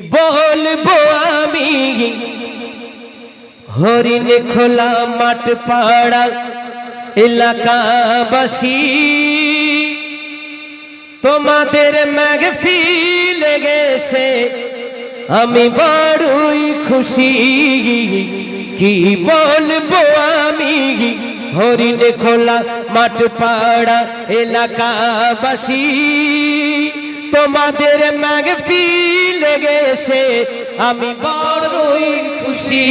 বলব আমি। হরিণ খোলা মাঠ পাড়া এলাকাবাসী। তোমাদের ম্যাগ ফিলে গেছে আমি বড়ই খুশি। কি বলব আমি? হরিণ খোলা মাঠ পাড়া এলাকাবাসী, তোমাদের ম্যাগ ফিলে গেছে আমি বড়ই খুশি।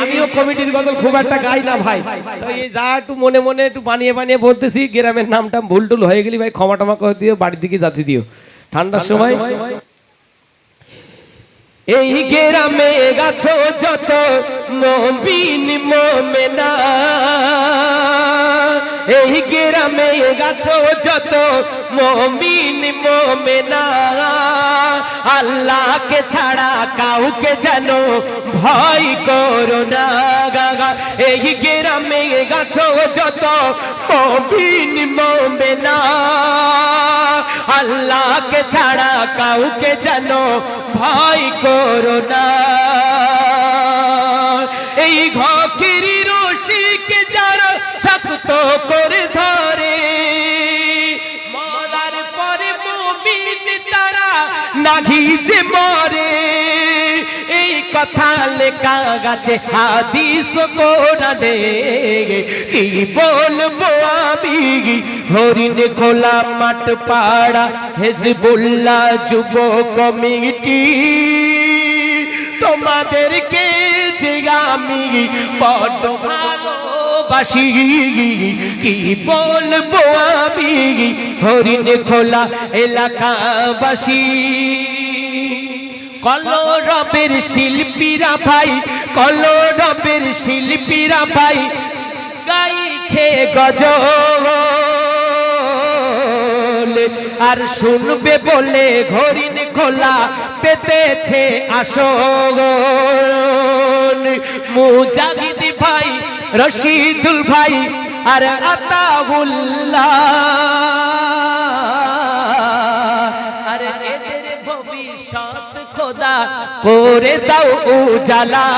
আমিও কমিটির গজল খুব একটা গাই না ভাই। তো এই যা একটু মনে মনে একটু বানিয়ে বানিয়ে বলতেছি গ্রামের নামটা ভুল টুল হয়ে গেলি ভাই ক্ষমা টমা করে দিও বাড়ির দিকে জাতি দিও। ঠান্ডার সময়। এই গেরামে গাছো যত মবিন মোমেনা গেরামে গাছো যত মমিন মোমেনা, আল্লাহকে ছাড়া কাউকে যেন ভয় করো না। গাগা, এই গেরামে গাছো যত মবিন মোমেনা, আল্লাহকে ছাড়া কাউকে যেন ভয় করো না। নাঘি যে মরে, এই কথা লেখা গাছে হাদিস কোরআনে। কি বলব আমি? হরিণ খোলা মাঠ পাড়া, হেজবুল্লাহ যুব কমিটি তোমাদেরকে যে আমি বড় ভালোবাসি। কি বলব আমি? হরিণ খোলা এলাকাবাসী। কলরবের শিল্পীরা ভাই, কলরবের শিল্পীরা ভাই, গাইছে গজল। আর শুনবে বলে ঘরিন খোলা পেতেছে আসন মুজাহিদ ভাই রশিদুল ভাই আর আতাউল্লাহ। আর এদের ভবিষ্যৎ খোদা করে দাও উজালা।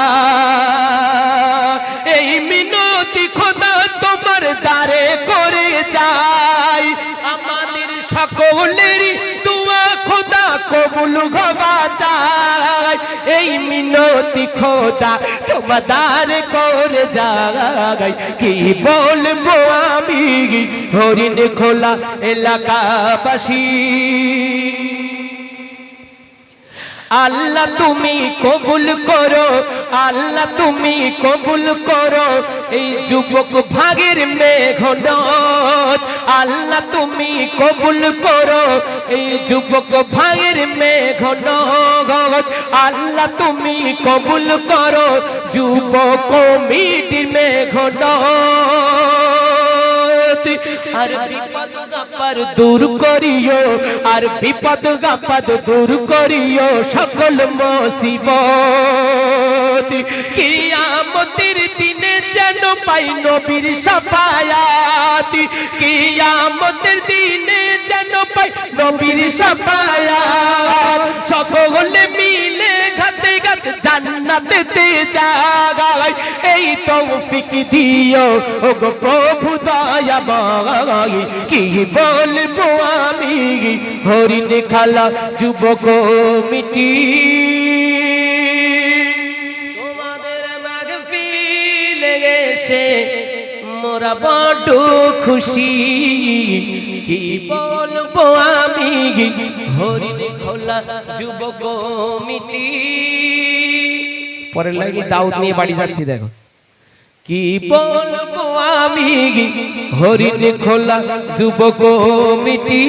কবুল ঘবা চাই এই মিনতি খোদা তোমার দ্বারে করে যাই কি বলব আমি? হরিণ খোলা এলাকাবাসী। আল্লাহ তুমি কবুল করো, আল্লাহ তুমি কবুল করো। এই যুবক ভাগের মেঘনত আল্লাহ তুমি কবুল করো। এই যুবক ভাগের মেঘনত আল্লাহ তুমি কবুল করো। যুব কমিটির মেঘনত আর বিপদ গাপার দূর করিও, আর বিপদ গাপাদ দূর করিও সকল মুসিবত। কিয়ামতের দিনে পাই নবীর সাফায়াত। কিয়ামতের দিনে যেন পাই নবীর সাফায়াত। সকলে মিলে ঘাতে ঘাতে জান্নাতেতে জাগাই এই তৌফিক দিও ও গো প্রভু দয়াময়। কি বলব আমি? হরিণ খালা যুবক মিটি। গেছে মোরা বড় খুশি। কি বলব আমি? হরিণ খোলা যুবক মিটি। পরের লাইনে দাউদ নিয়ে বাড়ি যাচ্ছি দেখো। কি বলব আমি? হরিণ খোলা যুবক মিটি।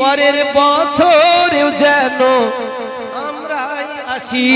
পরের বছরেও যেন আমরাই আসি।